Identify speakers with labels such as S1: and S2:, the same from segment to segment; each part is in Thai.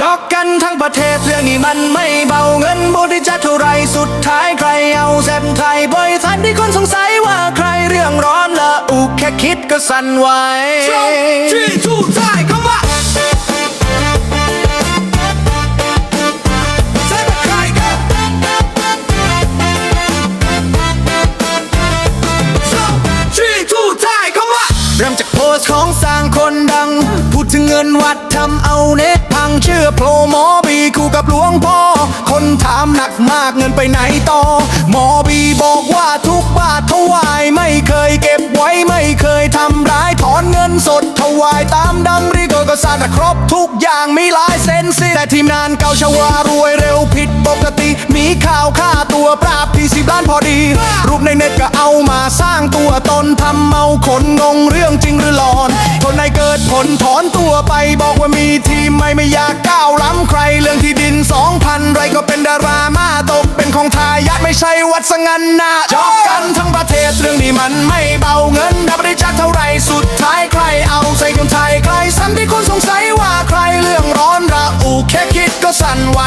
S1: ช็อกกันทั้งประเทศเรื่องนี้มันไม่เบาเงินบริจาคเท่าไรสุดท้ายใครเอาแซมไทยบริษัทที่คนสงสัยว่าใครเรื่องร้อนละอุกแค่คิดก็สั่นไหว
S2: Three, two, time, come on. ใช่ไหมใครกัน So, three, two, time, come on.
S1: เริ่มจากโพสต์ของสร้างคนดัง พูดถึงเงินวัดทำเอาเน็ตพั งเชื่อโปรหมอบีคู่กับหลวงพ่อ คนถามหนักมากเงินไปไหนต่อ หมอบีบอกว่าทุกบาทถวายไม่เคยเก็บไว้ไม่เคยทำร้ายถอนเงินสดถวายตามดำริโกก็สารครบทุกอย่างมีหลายเซนสิแต่ทีมงานเก่าชวารวยเร็วผิดปกติ มีข่าวค่าตัวปราบที่สิบล้านพอดี รูปในเน็ตก็เอามาสร้างตัวตนทำเมาคนงงเรื่องจริงหรือหลอน คนในเกิดผลถอนตัวไป บอกว่ามีทีมไม่ไม่อยากก้าวล้ำใคร เรื่องที่ดินสองพันไรก็เป็นดารามาตกเป็นของทายาทไม่ใช่วัดสงันนาจอกกันทั้งประเทศเรื่องนี้มันไม่เบาเงินดับบริจาคเท่าไรสุดท้ายใครเอาใส่คนไทยใครซ้ำที่คนสงสัยว่าใครเรื่องร้อนระอุแค่คิดก็สั่นไหว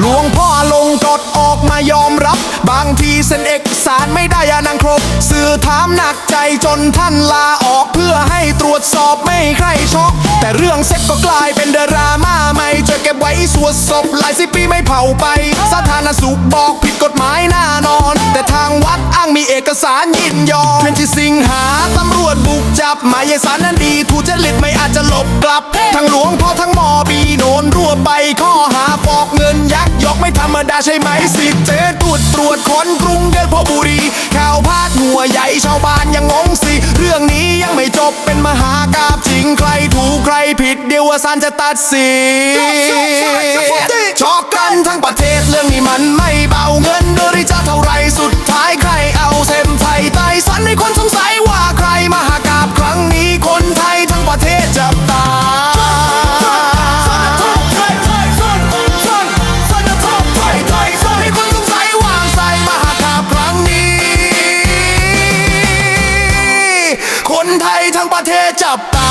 S1: หลวงพ่อลงกฎออกมายอมรับ บางทีเซ็นเอกสารไม่ได้อานังครบ สื่อถามหนักใจจนท่านลาออกเพื่อให้ตรวจสอบไม่ใครช็อก แต่เรื่องเซ็กก็กลายเป็นดราม่าใหม่จะเก็บไว้สวดศพหลายสิบปีไม่เผาไปสาธารณสุขบอกผิดกฎหมายแน่นอน แต่ทางวัดอ้างมีเอกสารยินยอมเป็นที่สิงหาตำรวจบุกจับหมายสารนั้นดีถูกจริตไม่อาจจะหลบกลับ ทั้งหลวงพ่อทั้งหมอบีโดนรั่วไปข้อหาฟอกเงิน ไม่ธรรมดาใช่ไหมสิเจตรวจตรวจคนกรุงเทพบุรี ข่าวพาดหัวใหญ่ชาวบ้านยังงงสิ เรื่องนี้ยังไม่จบเป็นมหากาบจริงใครถูกใครผิดเดี๋ยวว่าศาลจะตัดสินช็อกกันทั้งประเทศเรื่องนี้มันไม่เบา ไทยทั้งประเทศจับตา